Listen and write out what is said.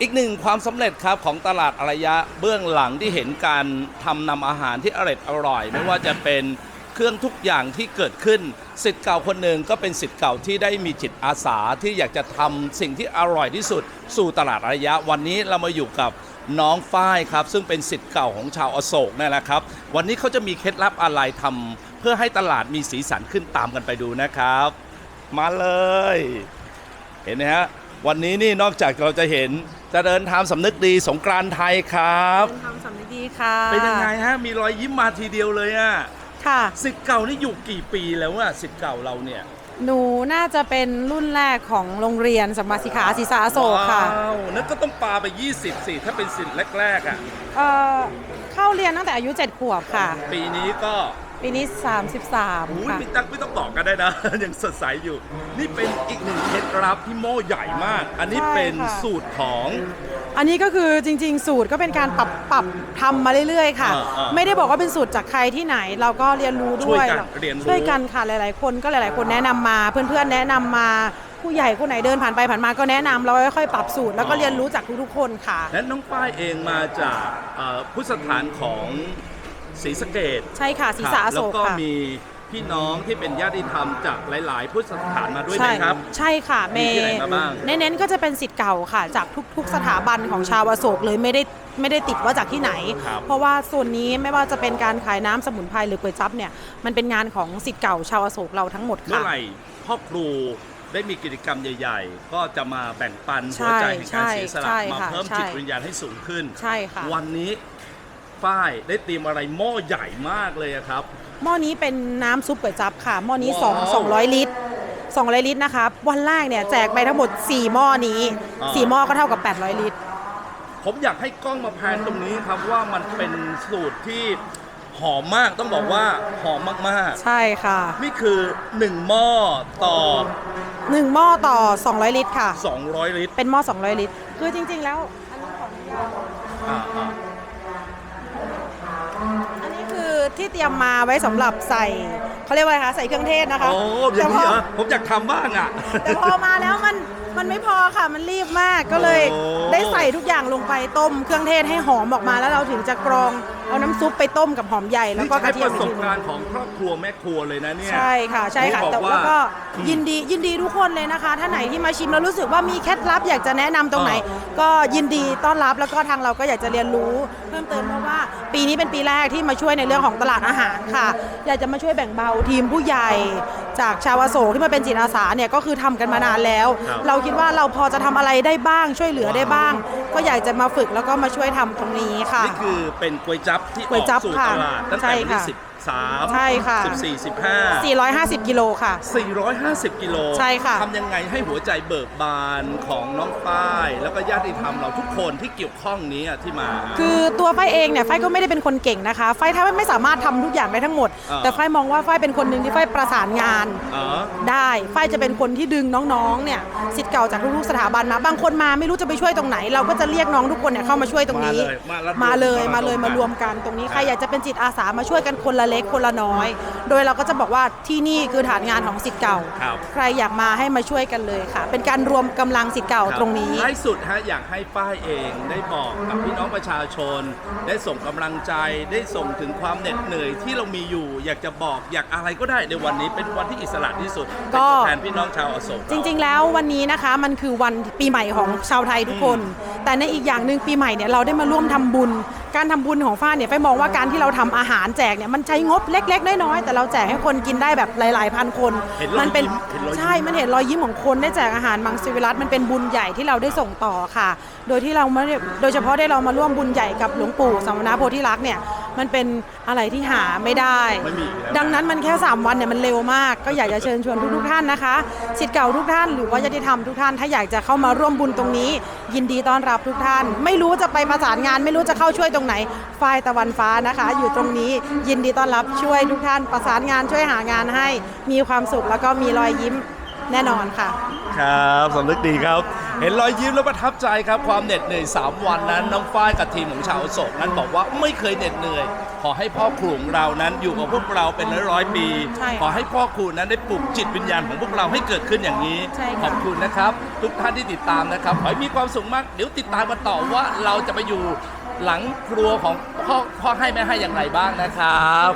อีกหนึ่งความสำเร็จครับของตลาดอารยะเบื้องหลังที่เห็นการทำนำอาหารที่อร่อยอร่อย ไม่ว่าจะเป็นเครื่องทุกอย่างที่เกิดขึ้นสิทธิ์เก่าคนหนึ่งก็เป็นสิทธิ์เก่าที่ได้มีจิตอาสาที่อยากจะทำสิ่งที่อร่อยที่สุด สู่ตลาดอารยะ วันนี้เรามาอยู่กับน้องฝ้ายครับ ซึ่งเป็นสิทธิ์เก่าของชาวอโศกนี่แหละครับ วันนี้เขาจะมีเคล็ดลับอะไรทำเพื่อให้ตลาดมีสีสันขึ้นตามกันไปดูนะครับ มาเลย เห็นไหมฮะ วันนี้นี่นอกจากเราจะเห็นเจะเดินทางสำนึกดีสงกรานต์ไทยครับเป็นคำสำนึกดีค่ะเป็นยังไงฮะ มีรอยยิ้มมาทีเดียวเลยอะค่ะ สิทธิ์เก่านี่อยู่กี่ปีแล้วอะสิทธิ์เก่าเราเนี่ยหนูน่าจะเป็นรุ่นแรกของโรงเรียนสมมาสิกขาศิษาอโศกค่ะ ว้าวนั่นก็ต้องปาไป 20สิถ้าเป็นสิทธิ์แรกๆอะเอ่อเข้าเรียนตั้งแต่อายุ 7 ขวบค่ะ ปีนี้ก็ ปีนี้ 33 อุ้ยค่ะไม่ต้องไม่ต้องบอกกันได้นะ ยังสดใสอยู่ นี่เป็นอีกหนึ่งเคล็ดลับที่โม่ใหญ่มาก อันนี้ใช่เป็นค่ะ สูตรของ อันนี้ก็คือจริง ๆ สูตรก็เป็นการปรับปรับทำมาเรื่อยๆ ค่ะ อ่าอ่าไม่ได้บอกว่าเป็นสูตรจากใครที่ไหน เราก็เรียนรู้ช่ด้ววยยกันหรอกเรียนรู้ ช่วยกันค่ะหลาย ๆ คนก็หลาย ๆ คนแนะนำมา เพื่อนๆ แนะนำมาผู้ใหญ่คนไหนเดินผ่านไปผ่านมาก็แนะนำเราค่อยๆปรับสูตรแล้วก็เรียนรู้จากทุกๆ คนค่ะ และน้องป้ายเองมาจากเอ่อพุทธสถานของ ศรีสะเกดใช่ค่ะศีรษะอโศกแล้วก็ค่ะ มีพี่น้องที่เป็นญาติธรรมจากหลาย ๆ พุทธสถานมาด้วยนะครับ ใช่ค่ะเมมีที่ไหนมาบ้าง เน้นๆก็จะเป็นสิทธิ์เก่าค่ะ จากทุกๆสถาบันของชาวอโศกเลยไม่ได้ไม่ได้ติดว่าจากที่ไหน ครับเพราะว่าส่วนนี้ไม่ว่าจะเป็นการขายน้ำสมุนไพรหรือก๋วยจั๊บเนี่ยมันเป็นงานของสิทธิ์เก่าชาวอโศกเราทั้งหมดเมื่อค่ะ ไหร่พ่อครูได้มีกิจกรรมใหญ่ ๆ ก็จะมาแบ่งปันใช่หัวใจแห่งการเสียสละใช่มาค่ะเพิ่มใช่ จิตวิญญาณให้สูงขึ้น ใช่ค่ะ วันนี้ ฝ้ายได้เตรียมอะไรหม้อใหญ่มากเลยอะครับ หม้อนี้เป็นน้ำซุปก๋วยจั๊บค่ะ หม้อนี้ว้าว2 200 ลิตร 200 ลิตรนะคะ วันแรกเนี่ยแจกไปทั้งหมด 4 หม้อนี้ อ่า 4 หม้อก็เท่ากับ 800 ลิตร ผมอยากให้กล้องมาแพนตรงนี้ครับว่ามันเป็นสูตรที่หอมมากต้องบอกว่าหอมมากใช่ค่ะ ๆ นี่คือ1หม้อต่อ 1 หม้อต่อ 200 ลิตรค่ะ 200 ลิตรเป็นหม้อ 200 ลิตร คือจริงๆแล้ว อันนี้ขออนุญาตอ่า อ่าอันนี้คือที่เตรียมมาไว้สำหรับใส่เขาเรียกว่าอะไรคะใส่เครื่องเทศนะคะโอ้อย่างนี้แต่พเหรอผมอยากทำบ้างอะ แต่พอมาแล้วมันมันไม่พอค่ะมันรีบมากก็เลยโอ้ ได้ใส่ทุกอย่างลงไปต้มเครื่องเทศให้หอมออกมาแล้วเราถึงจะกรอง เอาน้ำซุปไปต้มกับหอมใหญ่แล้วนี่ก็กใช้ระเทีปยมระอีกสทีบหนึงการณ์ของครอบครัวแม่ครัวเลยนะเนี่ยใช่ค่ะใช่ค่ะนี่บอกแต่ว่าแล้วก็อืมยินดียินดีทุกคนเลยนะคะ ถ้าไหนที่มาชิมแล้วรู้สึกว่ามีเคล็ดลับอยากจะแนะนำตรงไหนอ่ก็ยินดีต้อนรับแล้วก็ทางเราก็อยากจะเรียนรู้ เพิ่มเติมเพราะว่าปีนี้เป็นปีแรกที่มาช่วยในเรื่องของตลาดอาหารค่ะ อยากจะมาช่วยแบ่งเบาทีมผู้ใหญ่ จากชาวอโศกที่มาเป็นจิตอาสาเนี่ยก็คือทำกันมานานแล้วครับเราคิดว่าเราพอจะทำอะไรได้บ้างช่วยเหลือได้บ้าง ก็อยากจะมาฝึกแล้วก็มาช่วยทำตรงนี้ค่ะนี่คือเป็นก๋วยจั๊บที่อก๋วยอกจั๊บสู่ค่ะตลาดตั้งใช่แต่วันที่ค่ะสิบ สามใช่ค่ะสิบสี่สิบห้า450 กิโลค่ะ 450 กิโลใช่ค่ะทำยังไงให้หัวใจเบิกบานของน้องฝ้าย แล้วก็ญาติธรรมเราทุกคนที่เกี่ยวข้องนี้อะที่มา คือตัวฝ้ายเองเนี่ยฝ้ายก็ไม่ได้เป็นคนเก่งนะคะฝ้ายถ้าไม่สามารถทำทุกอย่างได้ทั้งหมดอ่าแต่ฝ้ายมองว่าฝ้ายเป็นคนหนึ่งที่ฝ้ายประสานงานอ๋อได้ฝ้ายจะเป็นคนที่ดึงน้องๆเนี่ยสิทธิ์เก่าจากทุกๆสถาบันมาบางคนมาไม่รู้จะไปช่วยตรงไหน เราก็จะเรียกน้องทุกคนเนี่ยเข้ามาช่วยตรงนี้ มาเลยมามาเลยมามาเลยเลยมารวมกันตรงนี้ใครอยากจะเป็นจิตอาสามาช่วยกันคนละเล็กคนละน้อย โดยเราก็จะบอกว่าที่นี่คือฐานงานของสิทธิ์เก่า ครับ ใครอยากมาให้มาช่วยกันเลยค่ะ เป็นการรวมกำลังสิทธิ์เก่าตรงนี้ ท้ายสุดฮะอยากให้ฝ้ายเองได้บอกกับพี่น้องประชาชน ได้ส่งกำลังใจได้ส่งถึงความเหน็ดเหนื่อยที่เรามีอยู่ อยากจะบอกอยากอะไรก็ได้ในวันนี้เป็นวันที่อิสระที่สุดก็เป็นตัวแทนพี่น้องชาวอโศกจริง ๆ แล้ววันนี้นะคะมันคือวันปีใหม่ของชาวไทยทุกคน แต่ในอีกอย่างหนึ่งปีใหม่เนี่ยเราได้มาร่วมทำบุญ การทำบุญของฟ้าเนี่ยไฟมองว่าการที่เราทำอาหารแจกเนี่ยมันใช้งบเล็ก ๆ น้อยๆแต่เราแจกให้คนกินได้แบบหลายๆพันคนเห็นรอยมัเป็นยิ้มเห็นรอยยิ้มใช่มันเห็นรอยยิ้มของคนได้แจกอาหารมังสวิรัตมันเป็นบุญใหญ่ที่เราได้ส่งต่อค่ะ โดยที่เราไม่ได้โดยเฉพาะได้เรามาร่วมบุญใหญ่กับหลวงปู่สมณโพธิลักษณ์เนี่ย มันเป็นอะไรที่หาไม่ได้ ไม่มีอีกแล้ว ดังนั้นมันแค่ 3 วันเนี่ยมันเร็วมาก ก็อยากจะเชิญชวนทุกๆท่านนะคะสิทธิ์เก่าทุกท่านหรือว่าญาติธรรมทุกท่านถ้าอยากจะเข้ามาร่วมบุญตรงนี้ ยินดีต้อนรับทุกท่าน ไม่รู้จะไปประสานงาน ไม่รู้จะเข้าช่วยตรงไหนฝ่ายตะวันฟ้านะคะ อยู่ตรงนี้ยินดีต้อนรับช่วยทุกท่านประสานงานช่วยหางานให้ มีความสุขแล้วก็มีรอยยิ้ม แน่นอนค่ะ ครับสำนึกดีครับ เห็นรอยยิ้มแล้วประทับใจครับ ความเหน็ดเหนื่อย 3 วันนั้น น้องฝ้ายกับทีมของชาวอโศกนั้นบอกว่าไม่เคยเหน็ดเหนื่อย ขอให้พ่อครูของเรานั้นอยู่กับพวกเราเป็นร้อยๆปี ใช่ค่ะขอให้พ่อครูนั้นได้ปลุกจิตวิญญาณของพวกเราให้เกิดขึ้นอย่างนี้ ใช่ค่ะ ขอบคุณนะครับ ทุกท่านที่ติดตามนะครับ ขอให้มีความสุขมาก เดี๋ยวติดตามกันต่อว่าเราจะไปอยู่หลังครัวของพ่อพ่อให้แม่ให้อย่างไรบ้างนะครับ